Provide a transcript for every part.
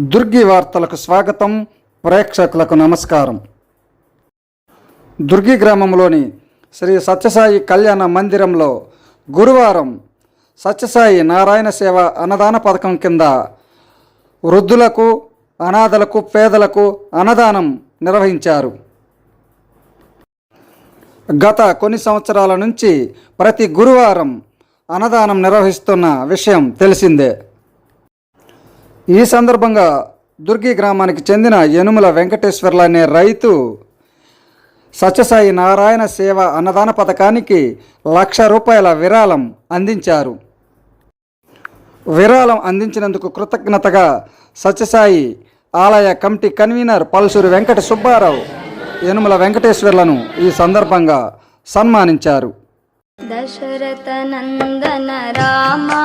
దుర్గి వార్తలకు స్వాగతం. ప్రేక్షకులకు నమస్కారం. దుర్గి గ్రామంలోని శ్రీ సత్యసాయి కళ్యాణ మందిరంలో గురువారం సత్యసాయి నారాయణ సేవ అన్నదాన పథకం కింద వృద్ధులకు అనాథలకు పేదలకు అన్నదానం నిర్వహించారు. గత కొన్ని సంవత్సరాల నుంచి ప్రతి గురువారం అన్నదానం నిర్వహిస్తున్న విషయం తెలిసిందే. ఈ సందర్భంగా దుర్గి గ్రామానికి చెందిన యనుమల వెంకటేశ్వర్ల అనే రైతు సత్యసాయి నారాయణ సేవ అన్నదాన పథకానికి లక్ష రూపాయల విరాళం అందించారు. విరాళం అందించినందుకు కృతజ్ఞతగా సత్యసాయి ఆలయ కమిటీ కన్వీనర్ పల్సూరి వెంకట సుబ్బారావు యనుమల వెంకటేశ్వర్లను ఈ సందర్భంగా సన్మానించారు. దశరథ నందన రామా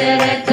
దశరథ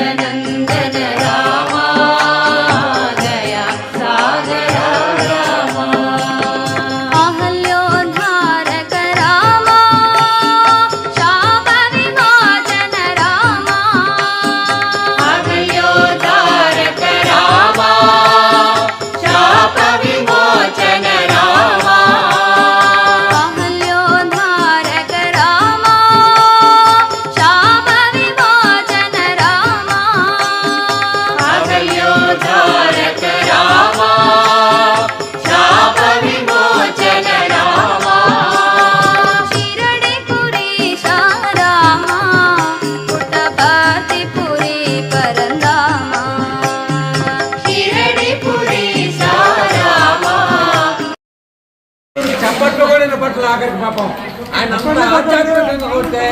ఆఖరికి పాపం ఆయన ఆధ్యాత్మికంగా కొడితే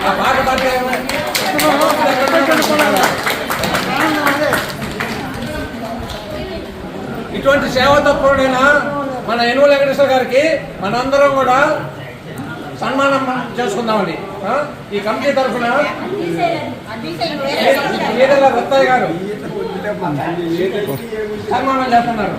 ఆ పాట పాడితే ఇటువంటి సేవ తప్పుడైనా మన ఎనుగు వెంకటేశ్వర గారికి మనందరం కూడా సన్మానం చేసుకుందామండి ఈ కమిటీ తరఫున ఈడల రత్తయ్య గారు సన్మానం చేస్తున్నారు.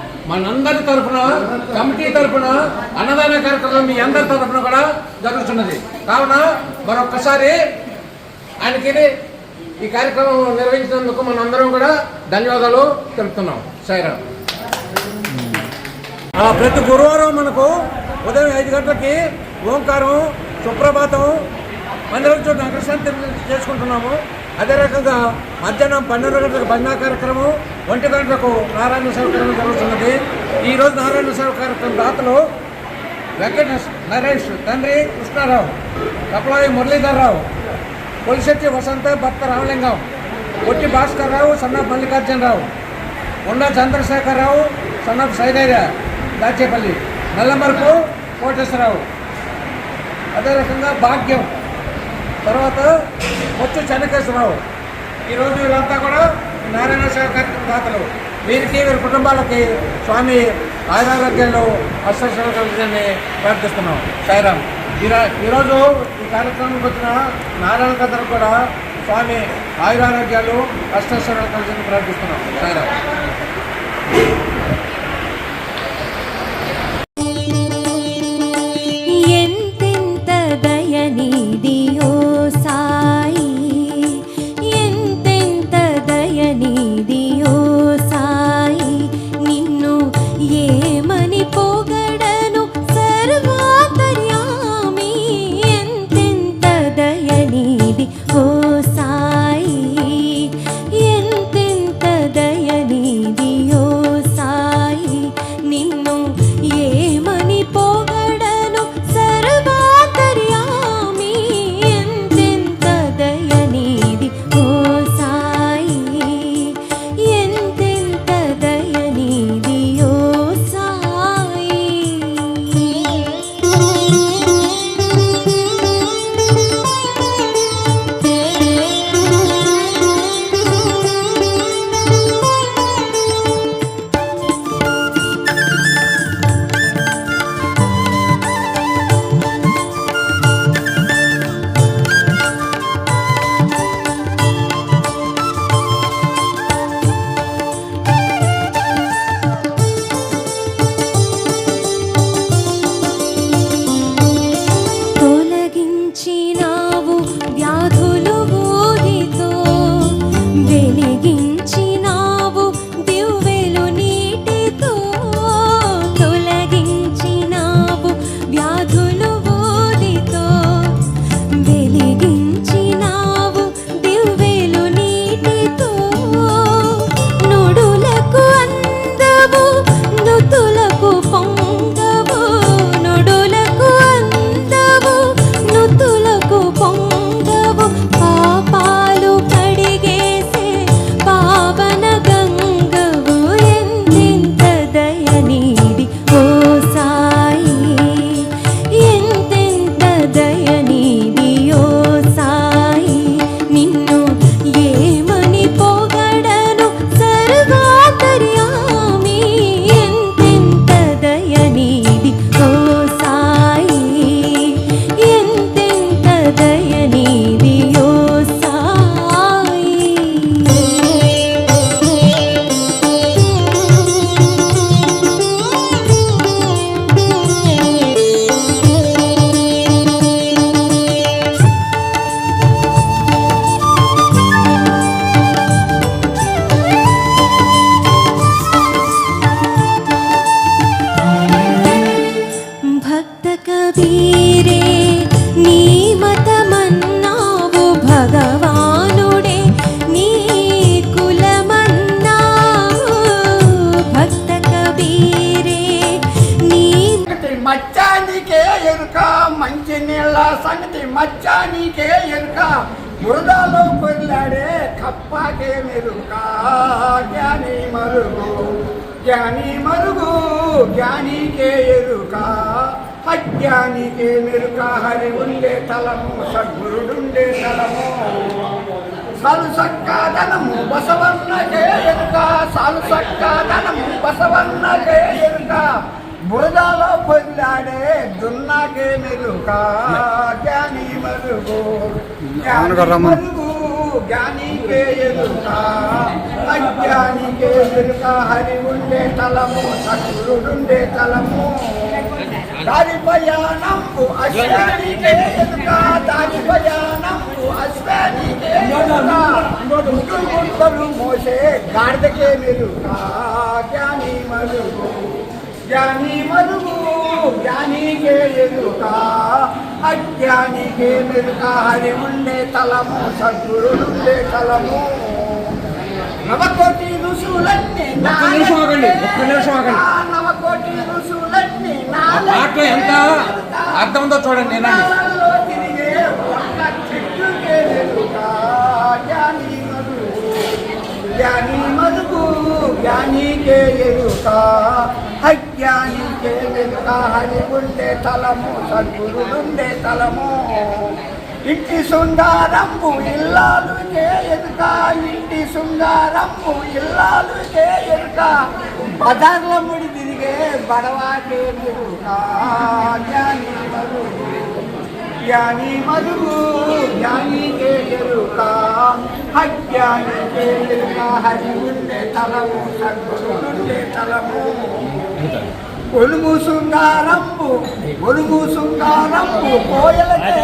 మనందరి తరఫున కమిటీ తరఫున అన్నదాన కార్యక్రమం మీ అందరి తరఫున కూడా జరుగుతున్నది. కావున మరొక్కసారి ఆయనకి ఈ కార్యక్రమం నిర్వహించినందుకు మనందరం కూడా ధన్యవాదాలు తెలుపుతున్నాం. సైరా ప్రతి గురువారం మనకు ఉదయం ఐదు గంటలకి ఓంకారం సుప్రభాతం మందిరం చోట అగ్రశాంతి చేసుకుంటున్నాము. అదే రకంగా మధ్యాహ్నం పన్నెండు గంటలకు భజనా కార్యక్రమం ఒంటి గంటలకు నారాయణ సేవ కార్యక్రమం జరుగుతున్నది. ఈరోజు నారాయణ సేవ కార్యక్రమం దాతలు వెంకటేష్ నరేష్ తండ్రి కృష్ణారావు కపలాయి మురళీధర్రావు పొలిశెట్టి వసంత భర్త రామలింగం పొట్టి భాస్కర్రావు రావు మల్లికార్జునరావు ఉండ చంద్రశేఖరరావు సన్నఫ్ సైదయ్య దాచేపల్లి నల్లమరుపు కోటేశ్వరరావు. అదే రకంగా భాగ్యం. తర్వాత వచ్చి చెన్నకేశ్వరరావు. ఈరోజు వీళ్ళంతా కూడా నారాయణ సేవ కార్యక్రమం దాతలు వీరికి వీరి కుటుంబాలకి స్వామి ఆయురారోగ్యంలో అష్టశ్వర కలిగిందని ప్రార్థిస్తున్నాం. సాయిరామ్ ఈరోజు ఈ కార్యక్రమానికి వచ్చిన నారాయణ కథలు కూడా స్వామి ఆయురారోగ్యాలు అష్టశ్వర కలిగిందని ప్రార్థిస్తున్నాం. సాయిరామ్ మచ్చానికే ఎరుక మంచి నీళ్ళ సంగతి మచ్చానికే ఎరుక. మృదాలో పొర్లాడే కప్పాకే మెరుక. జ్ఞాని మరుగు జ్ఞాని మరుగు జ్ఞానికే ఎరుక. అజ్ఞానికే మెరుక హరి ఉండే తలము సద్గురుడుండే తలము. సాలు సక్కాదనము బసవన్నకే ఎరుక. సాలు సక్కాదనము బసవన్నకే ఎరుక. బురదలో పొందాడే దున్నాకే మెరుక జ్ఞాని మరుగు. మరుగు జ్ఞానికే అజ్ఞానికే ఎరుక హరి ఉండే తలము సద్గురుడుండే తలము. దారి ప్రయాణంపు అశ్వానికే ఎదుక దారి ప్రయాణంపు అశ్వానికే ఎదుక ముగ్గురు మోసే గాడిదకే మెరుక జ్ఞాని మరుగు. జ్ఞాని మరుగు జ్ఞానికే ఎదుక అజ్ఞానికే మెరుక హరి ఉండే తలము సద్గురుడుండే తలము. నవకోటి ఋషులన్నీ. నవకోటి ఋషులన్నీ ఆ పాటలో ఎంత? అర్థం ఉందో చూడండి జ్ఞాని మరుగు మరుగు జ్ఞానికే ఎరుక అజ్ఞానికే హరిగుండే తలము సద్గురుడుండే తలము ఇంటి శృంగారంపు ఇల్లాలుకే ఎదుక ఇంటి శృంగారంపు ఇల్లాలుకే ఎరుక బజార్ల ముడి తిరిగే బడవాకే ఎరుక జ్ఞాని మరుగు జ్ఞాని మరుగు జ్ఞానికే ఎరుక అజ్ఞానికే ఎరుక హరి ఉండే తలము సద్గురుండే తలము. ఒలుము శృంగారంపు ఒలుము శృంగారంపు కోయలకే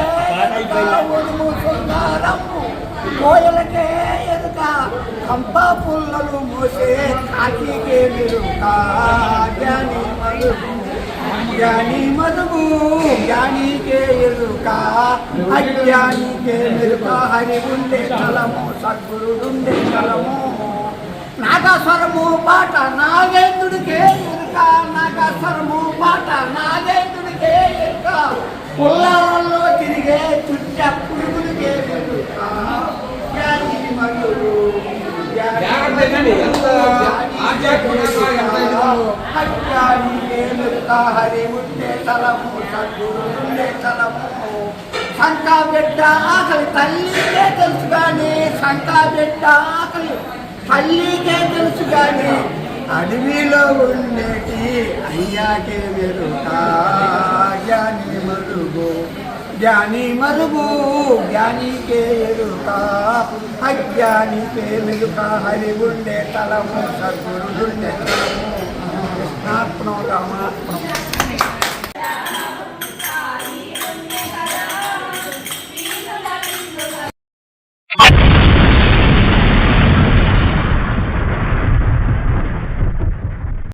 ఒలుము ఒలుగు శృంగారంపు కోయలకే ఎరుక కంపా పుల్లలు మోసే కాకికే మెరుక జ్ఞాని మరుగు జ్ఞాని మరుగు జ్ఞానికే ఎరుక అజ్ఞానికే మెరుక హరి ఉండే తలము సద్గురుడుండే తలము నాగస్వరము పాట నాగేంద్రుడికే ఎరుక నాగస్వరము పాట నాగేంద్రుడికే ఎరుక పుల్లాలలో తిరిగే చుట్ట పురుగుడికే ఎరుక జ్ఞాని మరుగు జాగ్రత్త వినండి. ఎంత ఉండే తలము బిడ్డ ఆకలి తల్లికే తెలుసు కానీ శంకా బిడ్డ ఆకలి తల్లికే తెలుసు కానీ అడవిలో ఉండేటి అయ్యాకే మెరుక జ్ఞాని మరుగు జ్ఞాని మరుగు జ్ఞానికే ఎరుక అజ్ఞానికే మెరుక హరి ఉండే తలము సద్గురుండే తలము Nacional Programado.